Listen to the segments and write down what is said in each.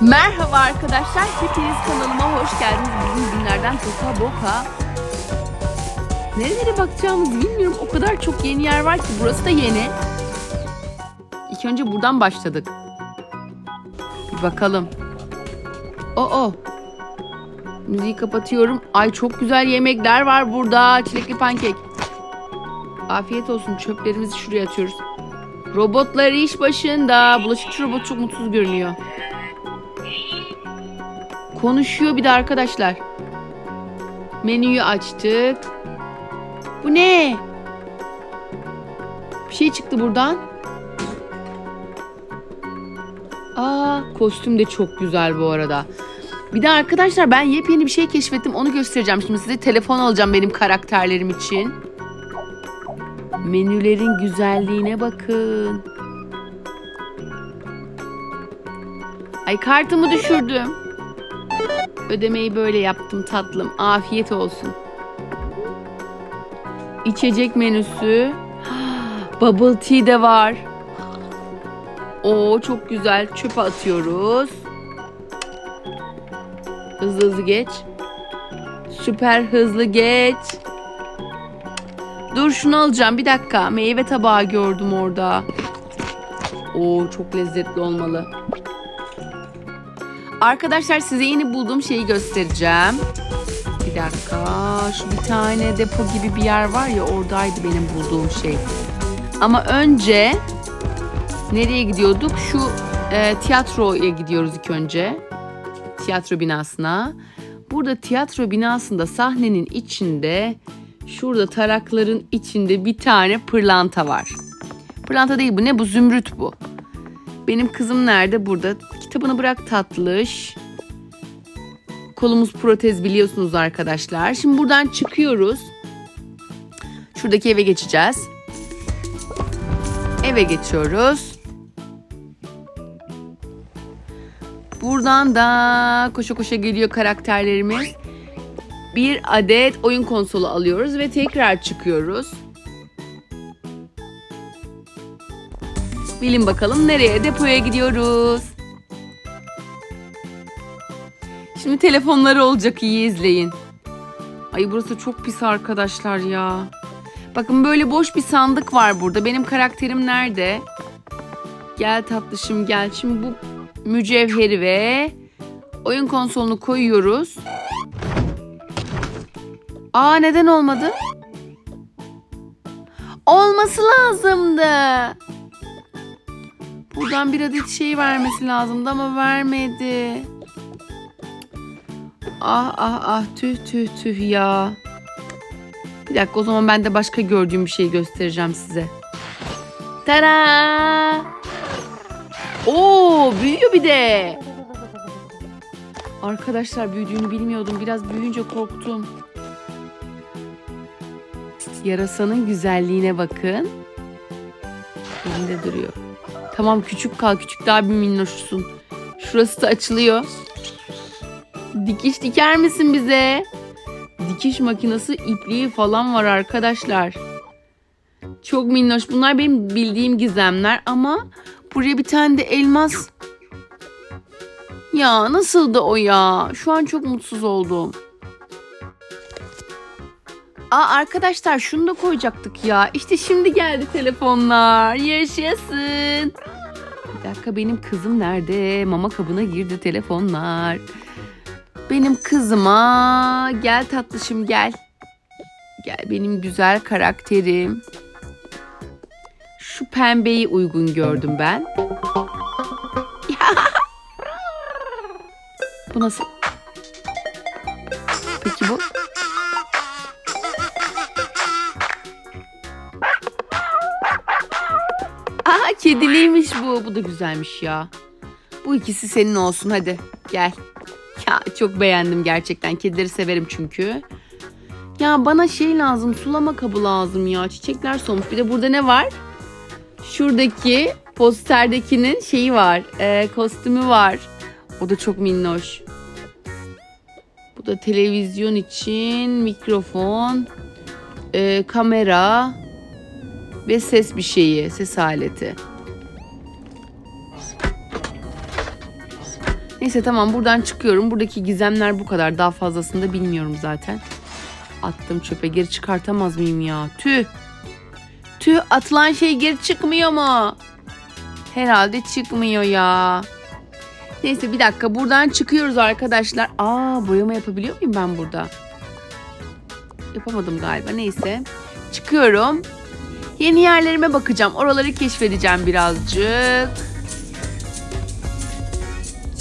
Merhaba arkadaşlar, hepiniz kanalıma hoş geldiniz. Bugün günlerden toka boka. Nerelere bakacağımızı bilmiyorum. O kadar çok yeni yer var ki burası da yeni. İlk önce buradan başladık. Bir bakalım. Oo. Müziği kapatıyorum. Ay çok güzel yemekler var burada. Çilekli pankek. Afiyet olsun. Çöplerimizi şuraya atıyoruz. Robotlar iş başında. Bulaşıkçı robot çok mutsuz görünüyor. Konuşuyor bir de arkadaşlar. Menüyü açtık. Bu ne? Bir şey çıktı buradan. Aa, kostüm de çok güzel bu arada. Bir de arkadaşlar ben yepyeni bir şey keşfettim. Onu göstereceğim şimdi size. Telefon alacağım benim karakterlerim için. Menülerin güzelliğine bakın. Ay kartımı düşürdüm. Ödemeyi böyle yaptım tatlım. Afiyet olsun. İçecek menüsü. Bubble tea de var. Oo çok güzel. Çöpe atıyoruz. Hızlı hızlı geç. Süper hızlı geç. Dur şunu alacağım bir dakika. Meyve tabağı gördüm orada. Oo çok lezzetli olmalı. Arkadaşlar size yeni bulduğum şeyi göstereceğim. Bir dakika. Şu bir tane depo gibi bir yer var ya oradaydı benim bulduğum şey. Ama önce nereye gidiyorduk? Şu e, tiyatroya gidiyoruz ilk önce. Tiyatro binasına. Burada tiyatro binasında sahnenin içinde şurada tarakların içinde bir tane pırlanta var. Pırlanta değil bu ne bu zümrüt bu. Benim kızım nerede? Burada. Kitabını bırak tatlış. Kolumuz protez biliyorsunuz arkadaşlar. Şimdi buradan çıkıyoruz. Şuradaki eve geçeceğiz. Eve geçiyoruz. Buradan da koşa koşa geliyor karakterlerimiz. Bir adet oyun konsolu alıyoruz ve tekrar çıkıyoruz. Bilin bakalım nereye? Depoya gidiyoruz. Şimdi telefonları olacak iyi izleyin. Ay burası çok pis arkadaşlar ya. Bakın böyle boş bir sandık var burada. Benim karakterim nerede? Gel tatlışım gel. Şimdi bu mücevheri ve oyun konsolunu koyuyoruz. Aa neden olmadı? Olması lazımdı. Buradan bir adet şey vermesi lazımdı ama vermedi. Ah ah ah tüh tüh tüh ya. Bir dakika o zaman ben de başka gördüğüm bir şey göstereceğim size. Tara! Oo büyüyor bir de. Arkadaşlar büyüdüğünü bilmiyordum. Biraz büyüyünce korktum. Yarasanın güzelliğine bakın. Elinde duruyor. Tamam küçük kal küçük daha bir minnoşsun. Şurası da açılıyor. Dikiş diker misin bize? Dikiş makinesi ipliği falan var arkadaşlar. Çok minnoş. Bunlar benim bildiğim gizemler ama buraya bir tane de elmas. Ya nasıldı o ya? Şu an çok mutsuz oldum. Aa arkadaşlar şunu da koyacaktık ya. İşte şimdi geldi telefonlar. Yaşasın. Bir dakika benim kızım nerede? Mama kabına girdi telefonlar. Benim kızıma gel tatlışım gel. Gel benim güzel karakterim. Şu pembeyi uygun gördüm ben. bu nasıl? Peki bu? Aa kediliymiş bu. Bu da güzelmiş ya. Bu ikisi senin olsun hadi gel. Ya çok beğendim gerçekten. Kedileri severim çünkü. Ya bana şey lazım sulama kabı lazım ya. Çiçekler solmuş. Bir de burada ne var? Şuradaki posterdekinin şeyi var. e, kostümü var. O da çok minnoş. Bu da televizyon için mikrofon, e, kamera ve ses bir şeyi, ses aleti. Neyse tamam buradan çıkıyorum. Buradaki gizemler bu kadar. Daha fazlasını da bilmiyorum zaten. Attım çöpe. Geri çıkartamaz mıyım ya? Tüh. Tüh atılan şey geri çıkmıyor mu? Herhalde çıkmıyor ya. Neyse bir dakika buradan çıkıyoruz arkadaşlar. Aa boyama yapabiliyor muyum ben burada? Yapamadım galiba neyse. Çıkıyorum. Yeni yerlerime bakacağım. Oraları keşfedeceğim birazcık.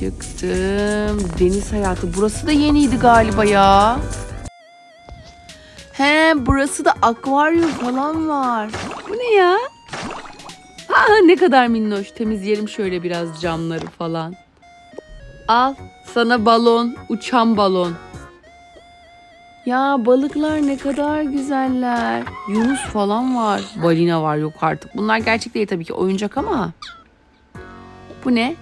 Çıktım. Deniz hayatı. Burası da yeniydi galiba ya. He burası da akvaryum falan var. Bu ne ya? Aa ne kadar minnoş. Temizleyelim şöyle biraz camları falan. Al sana balon, uçan balon. Ya balıklar ne kadar güzeller. Yunus falan var. Balina var yok artık. Bunlar gerçek değil tabii ki oyuncak ama. Bu ne?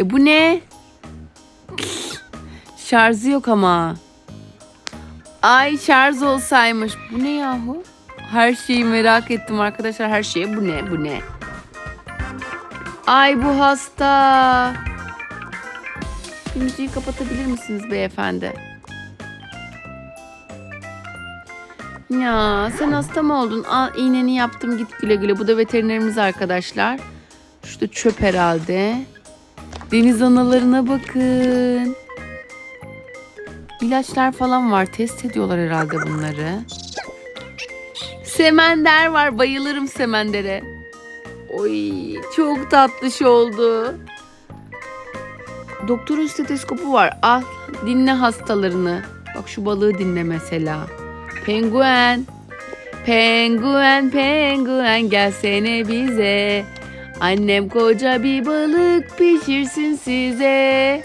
E bu ne? Şarjı yok ama. Ay şarj olsaymış. Bu ne yahu? Her şeyi merak ettim arkadaşlar. Her şeye bu ne? Bu ne? Ay bu hasta. Bir müziği kapatabilir misiniz beyefendi? Ya sen hasta mı oldun? Al iğneni yaptım git güle güle. Bu da veterinerimiz arkadaşlar. Şu da çöp herhalde. Deniz analarına bakın. İlaçlar falan var. Test ediyorlar herhalde bunları. Semender var. Bayılırım semendere. Oy çok tatlış oldu. Doktorun stetoskopu var. Al dinle hastalarını. Bak şu balığı dinle mesela. Penguen. Penguen penguen gelsene bize. Annem koca bir balık pişirsin size.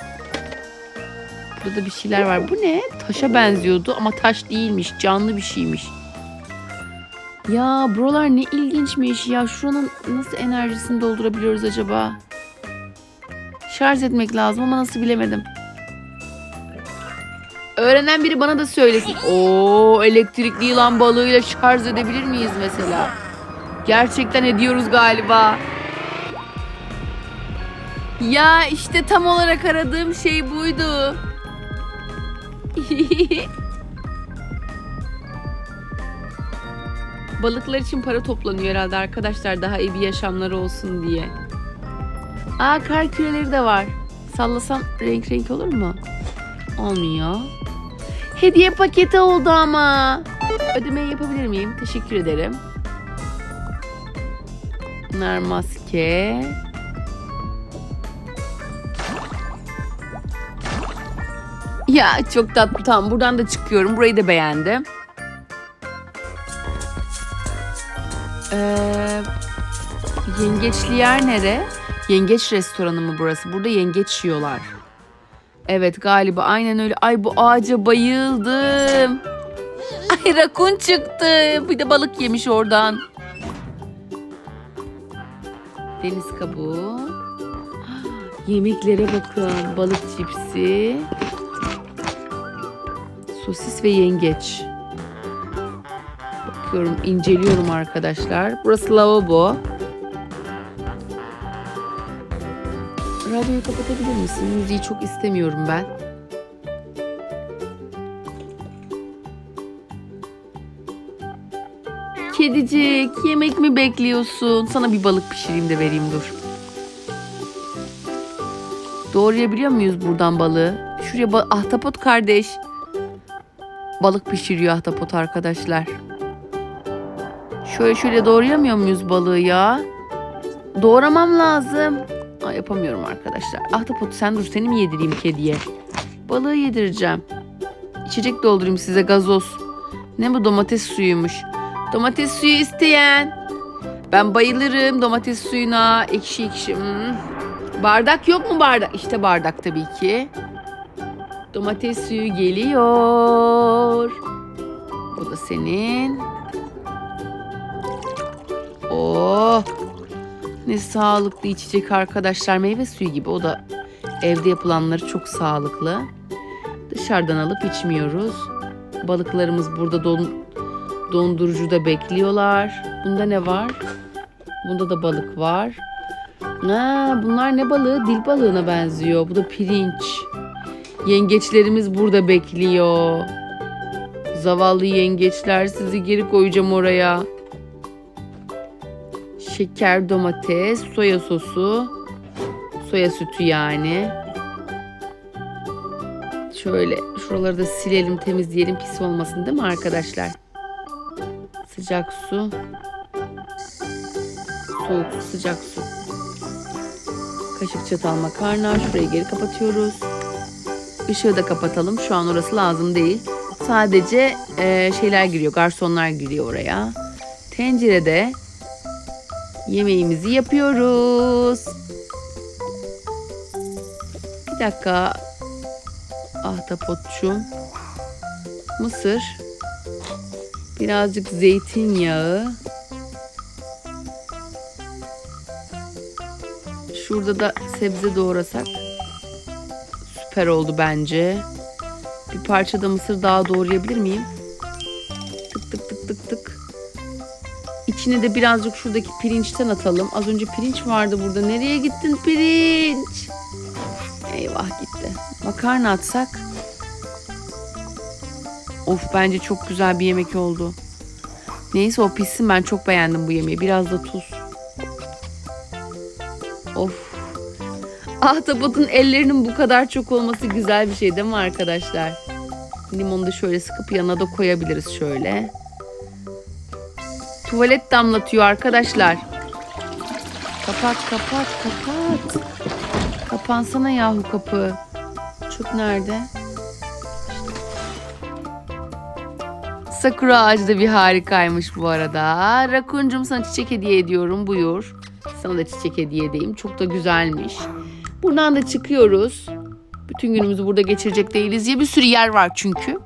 Burada bir şeyler var. Bu ne? Taşa benziyordu ama taş değilmiş. Canlı bir şeymiş. Ya buralar ne ilginçmiş ya. Şuranın nasıl enerjisini doldurabiliyoruz acaba? Şarj etmek lazım ama nasıl bilemedim. Öğrenen biri bana da söylesin. Oo elektrikli yılan balığıyla şarj edebilir miyiz mesela? Gerçekten ediyoruz galiba. Ya işte tam olarak aradığım şey buydu. Balıklar için para toplanıyor herhalde arkadaşlar daha iyi bir yaşamları olsun diye. Aa kar küreleri de var. Sallasam renk renk olur mu? Olmuyor. Hediye paketi oldu ama. Ödemeyi yapabilir miyim? Teşekkür ederim. Bunlar maske. Ya çok tatlı. Tamam buradan da çıkıyorum. Burayı da beğendim. Ee, yengeçli yer nere? Yengeç restoranı mı burası? Burada yengeç yiyorlar. Evet galiba aynen öyle. Ay bu ağaca bayıldım. Ay rakun çıktı. Bir de balık yemiş oradan. Deniz kabuğu. Yemeklere bakın. Balık cipsi. Sosis ve yengeç. Bakıyorum, inceliyorum arkadaşlar. Burası lavabo. Radyoyu kapatabilir misin? Müziği çok istemiyorum ben. Kedicik, yemek mi bekliyorsun? Sana bir balık pişireyim de vereyim dur. Doğrayabiliyor muyuz buradan balığı? Şuraya ba- ahtapot kardeş. Balık pişiriyor ahtapot arkadaşlar. Şöyle şöyle doğrayamıyor muyuz balığı ya? Doğramam lazım. Aa, yapamıyorum arkadaşlar. Ahtapot sen dur seni mi yedireyim kediye? Balığı yedireceğim. İçecek doldurayım size gazoz. Ne bu domates suyuymuş. Domates suyu isteyen. Ben bayılırım domates suyuna. Ekşi ekşi. Hmm. Bardak yok mu bardak? İşte bardak tabii ki. Domates suyu geliyor. Bu da senin. Oh. Ne sağlıklı içecek arkadaşlar. Meyve suyu gibi. O da evde yapılanları çok sağlıklı. Dışarıdan alıp içmiyoruz. Balıklarımız burada don, dondurucuda bekliyorlar. Bunda ne var? Bunda da balık var. Ha, bunlar ne balığı? Dil balığına benziyor. Bu da pirinç. Yengeçlerimiz burada bekliyor. Zavallı yengeçler sizi geri koyacağım oraya. Şeker, domates, soya sosu, soya sütü yani. Şöyle şuraları da silelim, temizleyelim pis olmasın değil mi arkadaşlar? Sıcak su. Soğuk sıcak su. Kaşık çatal makarna. Şurayı geri kapatıyoruz. Işığı da kapatalım. Şu an orası lazım değil. Sadece e, şeyler giriyor. Garsonlar giriyor oraya. Tencerede yemeğimizi yapıyoruz. Bir dakika. Ahtapotçum. Mısır. Birazcık zeytinyağı. Şurada da sebze doğrasak süper oldu bence. Bir parça da mısır daha doğrayabilir miyim? Tık tık tık tık tık. İçine de birazcık şuradaki pirinçten atalım. Az önce pirinç vardı burada. Nereye gittin pirinç? Eyvah gitti. Makarna atsak. Of bence çok güzel bir yemek oldu. Neyse o pişsin ben çok beğendim bu yemeği. Biraz da tuz. Of. Ahtapotun ellerinin bu kadar çok olması güzel bir şey değil mi arkadaşlar? Limonu da şöyle sıkıp yanına da koyabiliriz şöyle. Tuvalet damlatıyor arkadaşlar. Kapat kapat kapat. Kapansana yahu kapı. Çöp nerede? Sakura ağacı da bir harikaymış bu arada. Rakuncum sana çiçek hediye ediyorum. Buyur. Sana da çiçek hediye edeyim. Çok da güzelmiş. Buradan da çıkıyoruz. Bütün günümüzü burada geçirecek değiliz ya bir sürü yer var çünkü.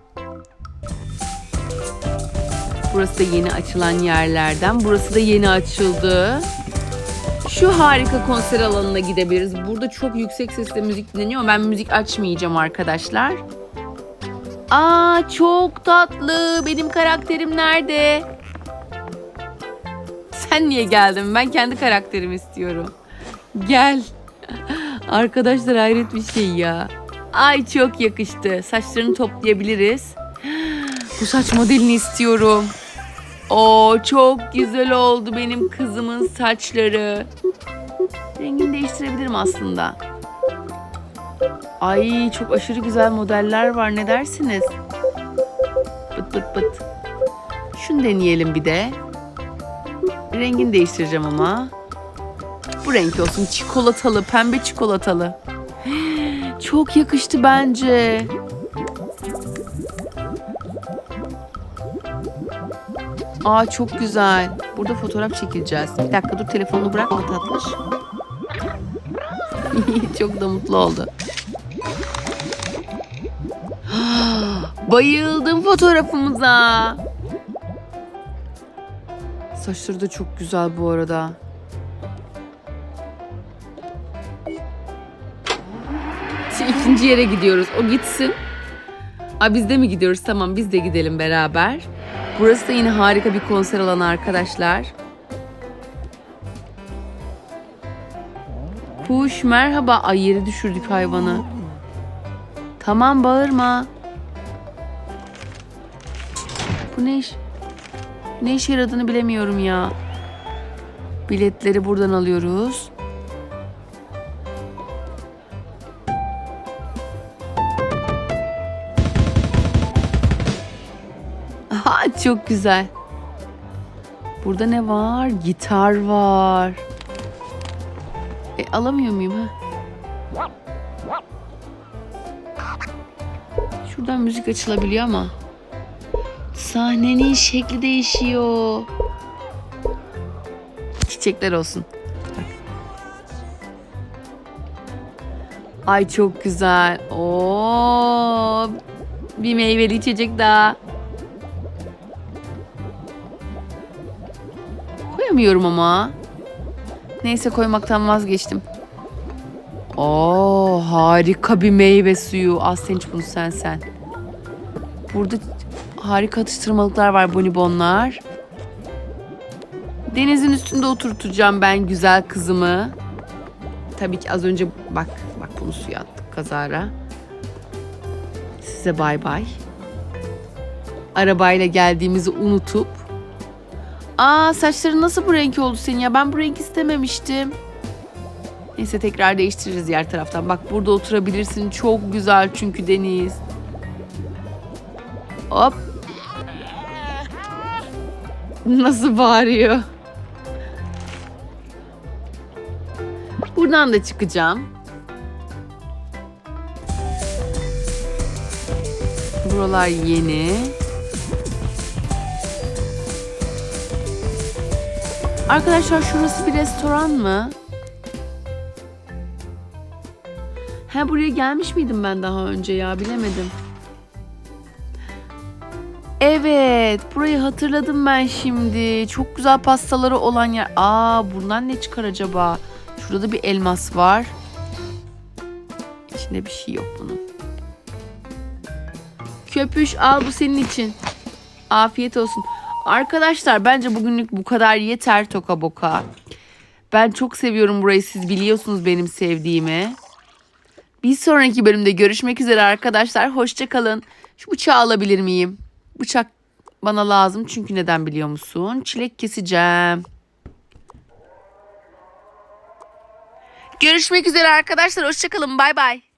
Burası da yeni açılan yerlerden. Burası da yeni açıldı. Şu harika konser alanına gidebiliriz. Burada çok yüksek sesle müzik dinleniyor. Ben müzik açmayacağım arkadaşlar. Aa çok tatlı. Benim karakterim nerede? Sen niye geldin? Ben kendi karakterimi istiyorum. Gel. Arkadaşlar hayret bir şey ya. Ay çok yakıştı. Saçlarını toplayabiliriz. Bu saç modelini istiyorum. Oo çok güzel oldu benim kızımın saçları. Rengini değiştirebilirim aslında. Ay çok aşırı güzel modeller var ne dersiniz? Bıt bıt bıt. Şunu deneyelim bir de. Rengini değiştireceğim ama. Bu renk olsun çikolatalı, pembe çikolatalı. Çok yakıştı bence. Aa çok güzel. Burada fotoğraf çekileceğiz. Bir dakika dur telefonunu bırakma tatlış. çok da mutlu oldu. Bayıldım fotoğrafımıza. Saçları da çok güzel bu arada. Şimdi ikinci yere gidiyoruz. O gitsin. Aa, biz de mi gidiyoruz? Tamam biz de gidelim beraber. Burası da yine harika bir konser alanı arkadaşlar. Puş merhaba. Ay yere düşürdük hayvanı. Tamam bağırma. Bu ne iş? Ne işe yaradığını bilemiyorum ya. Biletleri buradan alıyoruz. Çok güzel. Burada ne var? Gitar var. E alamıyor muyum ha? Şuradan müzik açılabiliyor ama. Sahnenin şekli değişiyor. Çiçekler olsun. Ay çok güzel. Oo, bir meyveli içecek daha. Koyamıyorum ama. Neyse koymaktan vazgeçtim. Oo harika bir meyve suyu. Az sen bunu sen sen. Burada harika atıştırmalıklar var bonibonlar. Denizin üstünde oturtacağım ben güzel kızımı. tabii ki az önce bak bak bunu suya attık kazara. Size bay bay. Arabayla geldiğimizi unutup Aa saçların nasıl bu renk oldu senin ya? Ben bu renk istememiştim. Neyse tekrar değiştiririz diğer taraftan. Bak burada oturabilirsin. Çok güzel çünkü deniz. Hop. Nasıl bağırıyor? Buradan da çıkacağım. Buralar yeni. Arkadaşlar şurası bir restoran mı? Ha buraya gelmiş miydim ben daha önce ya bilemedim. Evet burayı hatırladım ben şimdi. Çok güzel pastaları olan yer. Aa bundan ne çıkar acaba? Şurada da bir elmas var. İçinde bir şey yok bunun. Köpüş al bu senin için. Afiyet olsun. Arkadaşlar bence bugünlük bu kadar yeter toka boka. Ben çok seviyorum burayı siz biliyorsunuz benim sevdiğimi. Bir sonraki bölümde görüşmek üzere arkadaşlar. Hoşçakalın. Şu bıçağı alabilir miyim? Bıçak bana lazım çünkü neden biliyor musun? Çilek keseceğim. Görüşmek üzere arkadaşlar. Hoşçakalın. Bay bay.